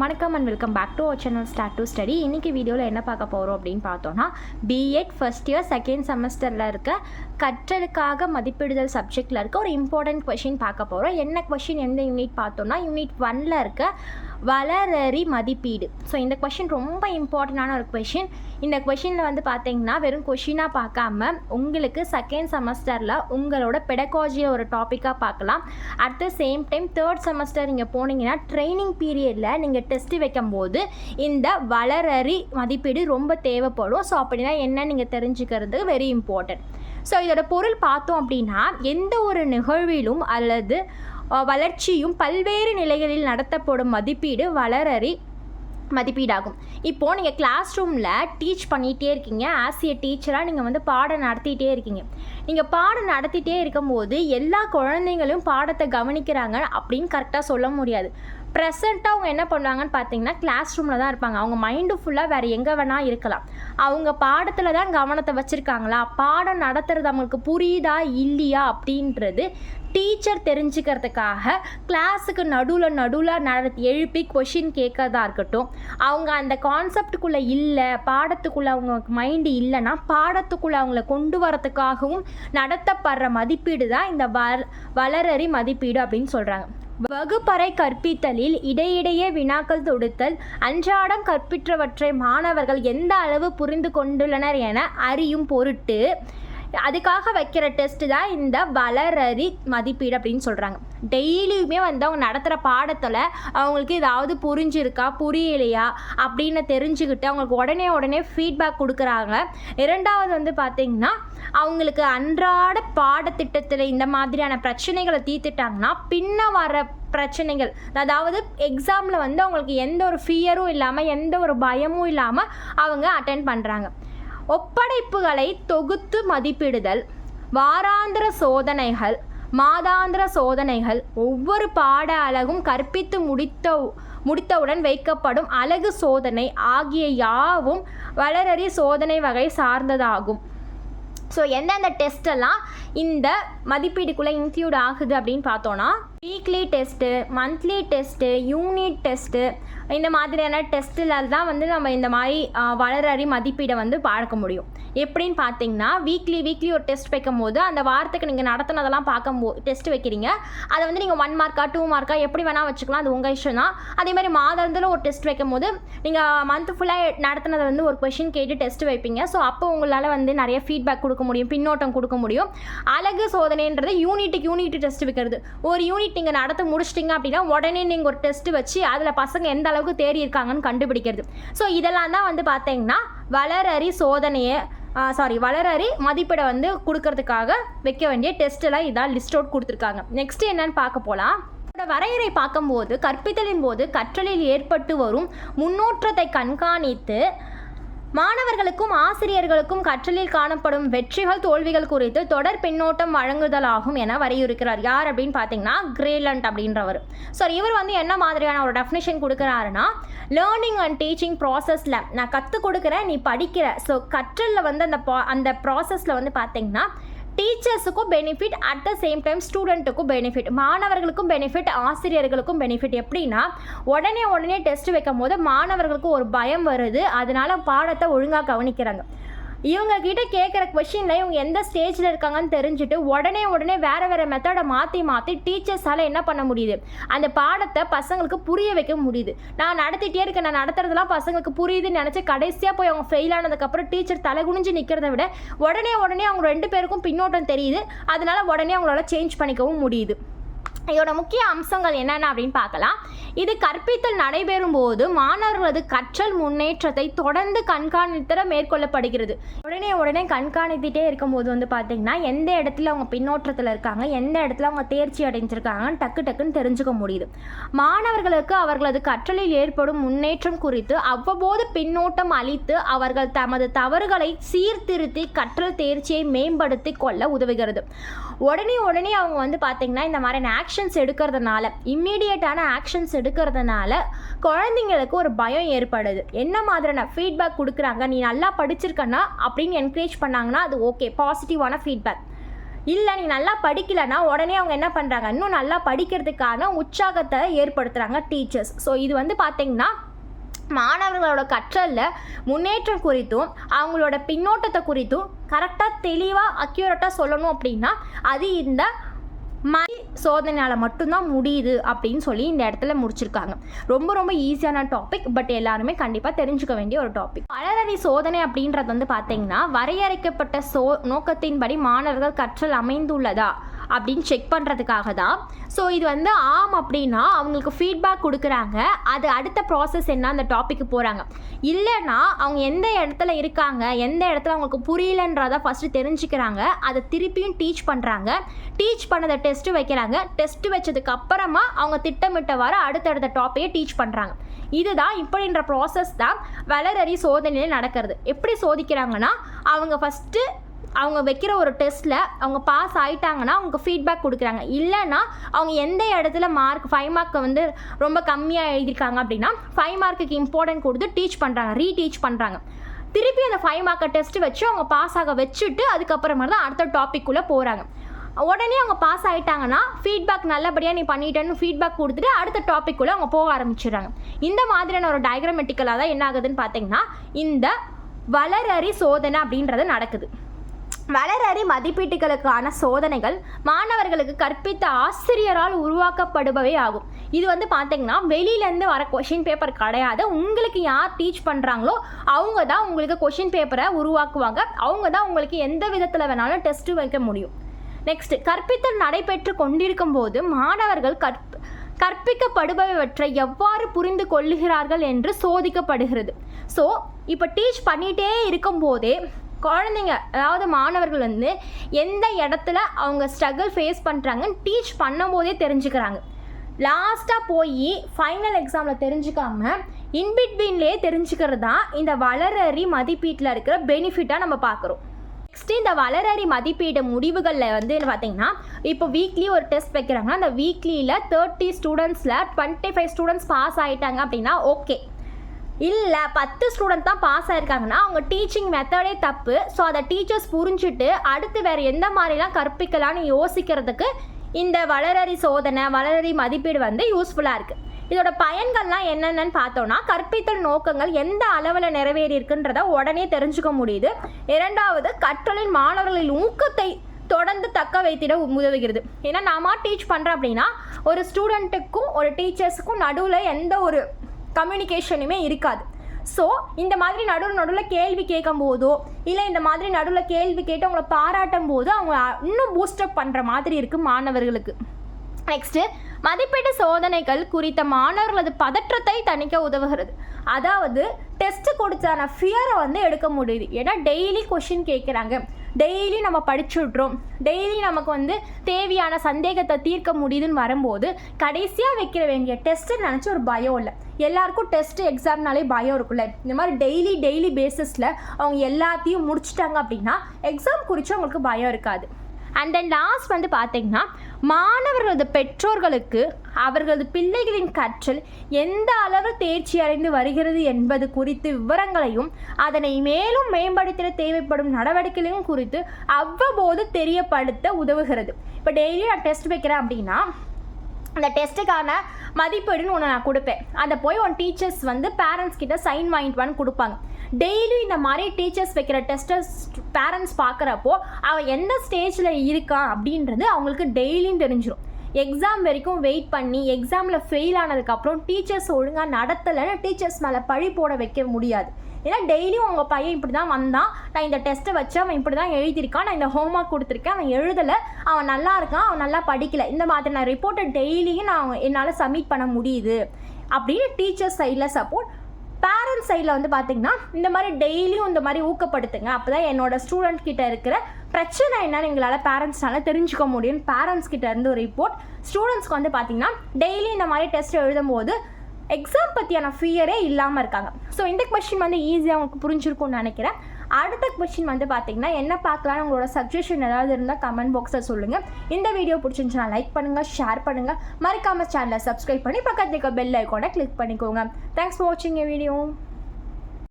வணக்கம் and welcome back to our channel start to study இன்றைக்கி வீடியோவில் என்ன பார்க்க போகிறோம் அப்படின்னு பார்த்தோன்னா பிஎட் ஃபர்ஸ்ட் இயர் செகண்ட் செமஸ்டரில் இருக்க கற்றலுக்காக மதிப்பிடுதல் சப்ஜெக்டில் இருக்க ஒரு இம்பார்ட்டன்ட் கொஷின் பார்க்க போகிறோம் என்ன கொஷின் எந்த யூனிட் பார்த்தோன்னா யூனிட் ஒனில் இருக்க வளரறி மதிப்பீடு. ஸோ இந்த கொஷின் ரொம்ப இம்பார்ட்டண்டான ஒரு கொஷின் இந்த கொஷினில் வந்து பார்த்தீங்கன்னா வெறும் கொஷினாக பார்க்காம உங்களுக்கு செகண்ட் செமஸ்டரில் உங்களோட பெடகாஜியை ஒரு டாப்பிக்காக பார்க்கலாம். At the same time third semester நீங்கள் போனீங்கன்னா ட்ரைனிங் பீரியடில் நீங்கள் டெஸ்ட் வைக்கும்போது இந்த வளரறி மதிப்பீடு ரொம்ப தேவைப்படும். ஸோ அப்படின்னா என்ன நீங்கள் தெரிஞ்சுக்கிறது வெரி இம்பார்ட்டன்ட் ஸோ இதோட பொருள் பார்த்தோம் அப்படின்னா எந்த ஒரு நிகழ்விலும் அல்லது வளர்ச்சியும் பல்வேறு நிலைகளில் நடத்தப்படும் மதிப்பீடு வளரறி மதிப்பீடாகும். இப்போது நீங்கள் கிளாஸ் ரூமில் டீச் பண்ணிகிட்டே இருக்கீங்க. ஆஸ் ஏ டீச்சராக நீங்கள் வந்து பாடம் நடத்திட்டே இருக்கீங்க. நீங்கள் பாடம் நடத்திட்டே இருக்கும்போது எல்லா குழந்தைங்களும் பாடத்தை கவனிக்கிறாங்க அப்படின்னு கரெக்டாக சொல்ல முடியாது. ப்ரெசண்ட்டாக அவங்க என்ன பண்ணுவாங்கன்னு பார்த்தீங்கன்னா கிளாஸ் ரூமில் தான் இருப்பாங்க. அவங்க மைண்டு ஃபுல்லாக வேறு எங்கே வேணால் இருக்கலாம். அவங்க பாடத்தில் தான் கவனத்தை வச்சுருக்காங்களா? பாடம் நடத்துறது அவங்களுக்கு புரியுதா இல்லையா அப்படின்றது டீச்சர் தெரிஞ்சுக்கிறதுக்காக கிளாஸுக்கு நடுவில் நடுவில் நடத்தி எழுப்பி கொஷின் கேட்கறதா இருக்கட்டும். அவங்க அந்த கான்செப்டுக்குள்ளே இல்லை பாடத்துக்குள்ளே அவங்க மைண்டு இல்லைன்னா பாடத்துக்குள்ளே அவங்கள கொண்டு வரதுக்காகவும் நடத்தப்படுற மதிப்பீடு தான் இந்த வ வளரறி மதிப்பீடு அப்படின்னு சொல்கிறாங்க வகுப்பறை கற்பித்தலில் இடையிடையே வினாக்கள் தொடுத்தல் அன்றாடம் கற்பிற்றவற்றை மாணவர்கள் எந்த அளவு புரிந்து கொண்டுள்ளனர் என அறியும் பொருட்டு அதுக்காக வைக்கிற டெஸ்ட் தான் இந்த வளரறி மதிப்பீடு அப்படின்னு சொல்கிறாங்க டெய்லியுமே வந்து அவங்க நடத்துகிற பாடத்தில் அவங்களுக்கு ஏதாவது புரிஞ்சிருக்கா புரியலையா அப்படின்னு தெரிஞ்சுக்கிட்டு அவங்களுக்கு உடனே உடனே ஃபீட்பேக் கொடுக்குறாங்க. இரண்டாவது வந்து பார்த்திங்கன்னா அவங்களுக்கு அன்றாட பாடத்திட்டத்தில் இந்த மாதிரியான பிரச்சனைகளை தீர்த்துட்டாங்கன்னா பின்ன வர பிரச்சனைகள் அதாவது எக்ஸாமில் வந்து அவங்களுக்கு எந்த ஒரு ஃபியரும் இல்லாமல் எந்த ஒரு பயமும் இல்லாமல் அவங்க அட்டென்ட் பண்ணுறாங்க ஒப்படைப்புகளை தொகுத்து மதிப்பிடுதல் வாராந்திர சோதனைகள் மாதாந்திர சோதனைகள் ஒவ்வொரு பாட அலகும் கற்பித்து முடித்த முடித்தவுடன் வைக்கப்படும் அழகு சோதனை ஆகிய யாவும் வளரறி சோதனை வகை சார்ந்ததாகும். ஸோ எந்தெந்த டெஸ்ட்டெல்லாம் இந்த மதிப்பீடுக்குள்ளே இன்க்ளூட் ஆகுது அப்படின்னு பார்த்தோன்னா weekly test monthly test unit test இந்த மாதிரியான டெஸ்ட்டில் தான் வந்து நம்ம இந்த மாதிரி வளரறி மதிப்பீடை வந்து பார்க்க முடியும். எப்படின்னு பார்த்தீங்கன்னா வீக்லி வீக்லி ஒரு டெஸ்ட் வைக்கும் போது அந்த வாரத்துக்கு நீங்கள் நடத்துனதெல்லாம் பார்க்கும்போது டெஸ்ட் வைக்கிறீங்க. அதை வந்து நீங்கள் ஒன் மார்க்கா டூ மார்க்கா எப்படி வேணால் வச்சுக்கலாம் அது உங்கள் இஷ்டம் தான். அதே மாதிரி ஒரு டெஸ்ட் வைக்கும் போது நீங்கள் மந்த் ஃபுல்லாக நடத்துனதை வந்து ஒரு கொஷின் கேட்டு டெஸ்ட் வைப்பீங்க. ஸோ அப்போ உங்களால் வந்து நிறைய ஃபீட்பேக் கொடுக்க முடியும் பின்னோட்டம் கொடுக்க முடியும். அழகு சோதனைன்றது யூனிட்டுக்கு யூனிட் டெஸ்ட் வைக்கிறது. ஒரு யூனிட் நீங்கள் நடத்த முடிச்சிட்டிங்க அப்படின்னா உடனே நீங்கள் ஒரு டெஸ்ட் வச்சு அதில் பசங்க எந்த அளவுக்கு தேடி இருக்காங்கன்னு கண்டுபிடிக்கிறது. ஸோ இதெல்லாம் தான் வந்து பார்த்தீங்கன்னா வளரறி சோதனையை சாரி வளரறி மதிப்பீடை வந்து கொடுக்கறதுக்காக வைக்க வேண்டிய டெஸ்ட்டெல்லாம் இதான் லிஸ்ட் அவுட் கொடுத்துருக்காங்க. நெக்ஸ்ட் என்னன்னு பார்க்க போகலாம் வரையறை பார்க்கும்போது கற்பித்தலின் போது கற்றலில் ஏற்பட்டு வரும் முன்னோற்றத்தை கண்காணித்து மாணவர்களுக்கும் ஆசிரியர்களுக்கும் கற்றலில் காணப்படும் வெற்றிகள் தோல்விகள் குறித்து தொடர் பின்னோட்டம் வழங்குதலாகும் என வரையறுக்கிறார் யார் அப்படின்னு பார்த்தீங்கன்னா கிரேலண்ட் அப்படின்றவர். ஸோ இவர் வந்து என்ன மாதிரியான ஒரு டெஃபினேஷன் கொடுக்குறாருன்னா லேர்னிங் அண்ட் டீச்சிங் ப்ராசஸில் நான் கற்றுக் கொடுக்குறேன் நீ படிக்கிற. ஸோ கற்றலில் வந்து அந்த பா- அந்த ப்ராசஸில் வந்து பார்த்தீங்கன்னா டீச்சர்ஸுக்கும் benefit at the same time ஸ்டூடெண்ட்டுக்கும் benefit மாணவர்களுக்கும் பெனிஃபிட் ஆசிரியர்களுக்கும் பெனிஃபிட் எப்படின்னா உடனே உடனே டெஸ்ட் வைக்கும் போது மாணவர்களுக்கு ஒரு பயம் வருது. அதனால பாடத்தை ஒழுங்காக கவனிக்கிறாங்க. இவங்க கிட்ட கேட்குற கொஷினில் இவங்க எந்த ஸ்டேஜில் இருக்காங்கன்னு தெரிஞ்சுட்டு உடனே உடனே வேறு வேறு மெத்தடை மாற்றி மாற்றி டீச்சர்ஸால் என்ன பண்ண முடியுது? அந்த பாடத்தை பசங்களுக்கு புரிய வைக்க முடியுது. நான் நடத்திட்டே இருக்கேன். நான் நடத்துறதெல்லாம் பசங்களுக்கு புரியுதுன்னு நினச்சி கடைசியாக போய் அவங்க ஃபெயில் ஆனதுக்கப்புறம் டீச்சர் தலை குனிஞ்சு நிற்கிறத விட உடனே உடனே அவங்க ரெண்டு பேருக்கும் பின்னோட்டம் தெரியுது. அதனால உடனே அவங்களால சேஞ்ச் பண்ணிக்கவும் முடியுது. இதோட முக்கிய அம்சங்கள் என்னென்ன அப்படின்னு பார்க்கலாம். இது கற்பித்தல் நடைபெறும் போது மாணவர்களது கற்றல் முன்னேற்றத்தை தொடர்ந்து கண்காணித்தர மேற்கொள்ளப்படுகிறது. உடனே உடனே கண்காணித்துட்டே இருக்கும்போது வந்து பார்த்தீங்கன்னா எந்த இடத்துல அவங்க பின்னோற்றத்தில் இருக்காங்க எந்த இடத்துல அவங்க தேர்ச்சி அடைஞ்சிருக்காங்கன்னு டக்கு டக்குன்னு தெரிஞ்சுக்க முடியுது. மாணவர்களுக்கு அவர்களது கற்றலில் ஏற்படும் முன்னேற்றம் குறித்து அவ்வப்போது பின்னோட்டம் அளித்து அவர்கள் தமது தவறுகளை சீர்திருத்தி கற்றல் தேர்ச்சியை மேம்படுத்தி கொள்ள உதவுகிறது. உடனே உடனே அவங்க வந்து பார்த்தீங்கன்னா இந்த மாதிரியான ஆக்ஷன்ஸ் எடுக்கிறதுனால இம்மீடியட்டான ஆக்ஷன்ஸ் எடுக்கிறதுனால குழந்தைங்களுக்கு ஒரு பயம் ஏற்படுது. என்ன மாதிரியான ஃபீட்பேக் கொடுக்குறாங்க? நீ நல்லா படிச்சிருக்கனா அப்படின்னு என்கரேஜ் பண்ணாங்கன்னா அது ஓகே பாசிட்டிவான ஃபீட்பேக் இல்லை நீ நல்லா படிக்கலைன்னா உடனே அவங்க என்ன பண்ணுறாங்க இன்னும் நல்லா படிக்கிறதுக்கான உற்சாகத்தை ஏற்படுத்துகிறாங்க டீச்சர்ஸ் ஸோ இது வந்து பார்த்தீங்கன்னா மாணவர்களோட கற்றலில் முன்னேற்றம் குறித்தும் அவங்களோட பின்னோட்டத்தை குறித்தும் கரெக்டாக தெளிவாக அக்யூரேட்டாக சொல்லணும் அப்படின்னா அது இந்த மதி சோதனையால் மட்டும்தான் முடியுது அப்படின்னு சொல்லி இந்த இடத்துல முடிச்சிருக்காங்க. ரொம்ப ரொம்ப ஈஸியான டாபிக் பட் எல்லாருமே கண்டிப்பாக தெரிஞ்சுக்க வேண்டிய ஒரு டாபிக் வளரறி சோதனை அப்படின்றது வந்து பார்த்தீங்கன்னா வரையறைக்கப்பட்ட சோ நோக்கத்தின்படி மாணவர்கள் கற்றல் அமைந்துள்ளதா? அப்படின்னு செக் பண்ணுறதுக்காக தான் ஸோ இது வந்து ஆம் அப்படின்னா அவங்களுக்கு ஃபீட்பேக் கொடுக்குறாங்க. அது அடுத்த ப்ராசஸ் என்ன அந்த டாப்பிக்கு போகிறாங்க இல்லைன்னா அவங்க எந்த இடத்துல இருக்காங்க எந்த இடத்துல அவங்களுக்கு புரியலன்றதை ஃபஸ்ட்டு தெரிஞ்சுக்கிறாங்க. அதை திருப்பியும் டீச் பண்ணுறாங்க டீச் பண்ணதை டெஸ்ட்டு வைக்கிறாங்க. டெஸ்ட்டு வச்சதுக்கு அப்புறமா அவங்க திட்டமிட்டவாறு அடுத்தடுத்த டாப்பையே டீச் பண்ணுறாங்க இதுதான் இப்படின்ற ப்ராசஸ் தான் வளரறி சோதனையில் நடக்கிறது. எப்படி சோதிக்கிறாங்கன்னா அவங்க ஃபஸ்ட்டு அவங்க வைக்கிற ஒரு டெஸ்ட்டில் அவங்க பாஸ் ஆயிட்டாங்கன்னா அவங்க ஃபீட்பேக் கொடுக்குறாங்க. இல்லைன்னா அவங்க எந்த இடத்துல மார்க் ஃபைவ் மார்க்கை வந்து ரொம்ப கம்மியாக எழுதியிருக்காங்க அப்படின்னா ஃபைவ் மார்க்குக்கு இம்பார்ட்டன்ட் கொடுத்து டீச் பண்ணுறாங்க ரீடீச் பண்ணுறாங்க திருப்பி அந்த ஃபைவ் மார்க்கை டெஸ்ட்டு வச்சு அவங்க பாஸ் ஆக வச்சுட்டு அதுக்கப்புறமா தான் அடுத்த டாபிக்குள்ளே போகிறாங்க உடனே அவங்க பாஸ் ஆகிட்டாங்கன்னா ஃபீட்பேக் நல்லபடியாக நீ பண்ணிட்டேன்னு ஃபீட்பேக் கொடுத்துட்டு அடுத்த டாப்பிக்குள்ளே அவங்க போக ஆரம்பிச்சிடுறாங்க. இந்த மாதிரியான ஒரு டயக்ராமெட்டிக்கலாக தான் என்ன ஆகுதுன்னு பார்த்தீங்கன்னா இந்த வளரறி சோதனை அப்படின்றது நடக்குது. வளரறி மதிப்பீட்டுகளுக்கான சோதனைகள் மாணவர்களுக்கு கற்பித்த ஆசிரியரால் உருவாக்கப்படுபவை ஆகும். இது வந்து பார்த்தீங்கன்னா வெளியிலேருந்து வர கொஷின் பேப்பர் கிடையாது. உங்களுக்கு யார் டீச் பண்ணுறாங்களோ அவங்க தான் உங்களுக்கு கொஷின் பேப்பரை உருவாக்குவாங்க. அவங்க தான் உங்களுக்கு எந்த விதத்தில் வேணாலும் டெஸ்ட்டு வைக்க முடியும். நெக்ஸ்ட் கற்பித்தல் நடைபெற்று கொண்டிருக்கும் போது மாணவர்கள் கற்ப கற்பிக்கப்படுபவற்றை எவ்வாறு புரிந்து கொள்ளுகிறார்கள் என்று சோதிக்கப்படுகிறது. ஸோ இப்போ டீச் பண்ணிகிட்டே இருக்கும்போதே குழந்தைங்க அதாவது மாணவர்கள் வந்து எந்த இடத்துல அவங்க ஸ்ட்ரகிள் ஃபேஸ் பண்ணுறாங்கன்னு டீச் பண்ணும்போதே தெரிஞ்சுக்கிறாங்க. லாஸ்ட்டாக போய் ஃபைனல் எக்ஸாமில் தெரிஞ்சுக்காம இன்பிட்வீன்லேயே தெரிஞ்சுக்கிறது தான் இந்த வளரறி மதிப்பீட்டில் இருக்கிற பெனிஃபிட்டாக நம்ம பார்க்குறோம். நெக்ஸ்ட் இந்த வளரறி மதிப்பீடு முடிவுகளில் வந்து பார்த்தீங்கன்னா இப்போ வீக்லி ஒரு டெஸ்ட் வைக்கிறாங்கன்னா அந்த வீக்லியில் தேர்ட்டி ஸ்டூடெண்ட்ஸில் டுவெண்ட்டி ஃபைவ் ஸ்டூடெண்ட்ஸ் பாஸ் ஆகிட்டாங்க அப்படின்னா ஓகே இல்லை பத்து ஸ்டூடெண்ட் தான் பாஸ் ஆயிருக்காங்கன்னா அவங்க டீச்சிங் மெத்தடே தப்பு. ஸோ அதை டீச்சர்ஸ் புரிஞ்சுட்டு அடுத்து வேறு எந்த மாதிரிலாம் கற்பிக்கலாம்னு யோசிக்கிறதுக்கு இந்த வளரறி சோதனை வளரறி மதிப்பீடு வந்து யூஸ்ஃபுல்லாக இருக்குது இதோட பயன்கள்லாம் என்னென்னு பார்த்தோன்னா கற்பித்தல் நோக்கங்கள் எந்த அளவில் நிறைவேறி இருக்குன்றத உடனே தெரிஞ்சுக்க முடியுது. இரண்டாவது கற்றலின் மாணவர்களின் ஊக்கத்தை தொடர்ந்து தக்க வைத்திட உதவுகிறது. ஏன்னா நாம டீச் பண்ணுறோம் அப்படின்னா ஒரு ஸ்டூடெண்ட்டுக்கும் ஒரு டீச்சர்ஸுக்கும் நடுவில் எந்த ஒரு கம்யூனிகேஷனுமே இருக்காது. ஸோ இந்த மாதிரி நடுவில் நடுவில் கேள்வி கேட்கும் போதோ இல்லை இந்த மாதிரி நடுவில் கேள்வி கேட்டு அவங்கள பாராட்டும் போது அவங்க இன்னும் பூஸ்டப் பண்ணுற மாதிரி இருக்குது மாணவர்களுக்கு. நெக்ஸ்ட்டு மதிப்பீட்டு சோதனைகள் குறித்த மாணவர்களது பதற்றத்தை தணிக்க உதவுகிறது. அதாவது டெஸ்ட்டு கொடுத்தான ஃபியரை வந்து எடுக்க முடியுது. ஏன்னா டெய்லி கொஷின் கேட்குறாங்க. டெய்லி நம்ம படிச்சுட்றோம். டெய்லி நமக்கு வந்து தேவையான சந்தேகத்தை தீர்க்க முடியுதுன்னு வரும்போது கடைசியாக வைக்கிற வேண்டிய டெஸ்ட்டு நினச்சி ஒரு பயம் இல்லை. எல்லாருக்கும் டெஸ்ட்டு எக்ஸாம்னாலே பயம் இருக்குல்ல இந்த மாதிரி டெய்லி டெய்லி பேசிஸில் அவங்க எல்லாத்தையும் முடிச்சிட்டாங்க அப்படின்னா எக்ஸாம் குறித்து அவங்களுக்கு பயம் இருக்காது. அண்ட் தென் லாஸ்ட் வந்து பார்த்தீங்கன்னா மாணவர்களது பெற்றோர்களுக்கு அவர்களது பிள்ளைகளின் கற்றல் எந்த அளவு தேர்ச்சி அடைந்து வருகிறது என்பது குறித்து விவரங்களையும் அதனை மேலும் மேம்படுத்த தேவைப்படும் நடவடிக்கைகளையும் குறித்து அவ்வப்போது தெரியப்படுத்த உதவுகிறது. இப்போ டெய்லி நான் டெஸ்ட் வைக்கிறேன் அப்படின்னா அந்த டெஸ்ட்டுக்கான மதிப்பீடுன்னு ஒன்று நான் கொடுப்பேன். அதை போய் உன் டீச்சர்ஸ் வந்து பேரண்ட்ஸ் கிட்ட சைன் வாங்கிட்டு வான்னு கொடுப்பாங்க. டெய்லியும் இந்த மாதிரி டீச்சர்ஸ் வைக்கிற டெஸ்ட்டை பேரண்ட்ஸ் பார்க்குறப்போ அவன் எந்த ஸ்டேஜில் இருக்கான் அப்படின்றது அவங்களுக்கு டெய்லியும் தெரிஞ்சிடும் எக்ஸாம் வரைக்கும் வெயிட் பண்ணி எக்ஸாமில் ஃபெயில் ஆனதுக்கப்புறம் டீச்சர்ஸ் ஒழுங்காக நடத்தலைன்னு டீச்சர்ஸ் மேலே பழி போட வைக்க முடியாது. ஏன்னா டெய்லியும் உங்கள் பையன் இப்படி தான் வந்தான். நான் இந்த டெஸ்ட்டை வச்சு அவன் இப்படி தான் எழுதியிருக்கான். நான் இந்த ஹோம்ஒர்க் கொடுத்துருக்கேன். அவன் எழுதலை. அவன் நல்லா இருக்கான். அவன் நல்லா படிக்கலை. இந்த மாதிரி நான் ரிப்போர்ட்டை டெய்லியும் நான் என்னால் சப்மிட் பண்ண முடியுது. அப்படின்னு டீச்சர்ஸ் சைடில் சப்போர்ட் பேரண்ட்ஸ் சைடில் வந்து பார்த்திங்கன்னா இந்த மாதிரி டெய்லியும் இந்த மாதிரி ஊக்கப்படுத்துங்க. அப்போ தான் என்னோட ஸ்டூடெண்ட் கிட்ட இருக்கிற பிரச்சனை என்னன்னு எங்களால் பேரண்ட்ஸ்னால தெரிஞ்சுக்க முடியும். பேரண்ட்ஸ் கிட்ட இருந்து ஒரு ரிப்போர்ட் ஸ்டூடெண்ட்ஸ்க்கு வந்து பார்த்திங்கன்னா டெய்லி இந்த மாதிரி டெஸ்ட் எழுதும்போது எக்ஸாம் பற்றியான ஃபியரே இல்லாமல் இருக்காங்க. ஸோ இந்த கொஷின் வந்து ஈஸியாக உங்களுக்கு புரிஞ்சிருக்கும்னு நினைக்கிறேன். அடுத்த கொஷின் வந்து பார்த்தீங்கன்னா என்ன பார்க்கலான்னு உங்களோட சஜஷன் ஏதாவது இருந்தால் கமெண்ட் பாக்ஸில் சொல்லுங்கள் இந்த வீடியோ பிடிச்சிருந்துச்சுன்னா லைக் பண்ணுங்கள் ஷேர் பண்ணுங்கள் மறக்காமல் சேனலை சப்ஸ்கிரைப் பண்ணி பக்கத்தில் இருக்க பெல் ஐக்கோனை கிளிக் பண்ணிக்கோங்க. தேங்க்ஸ் ஃபார் வாட்சிங் வீடியோ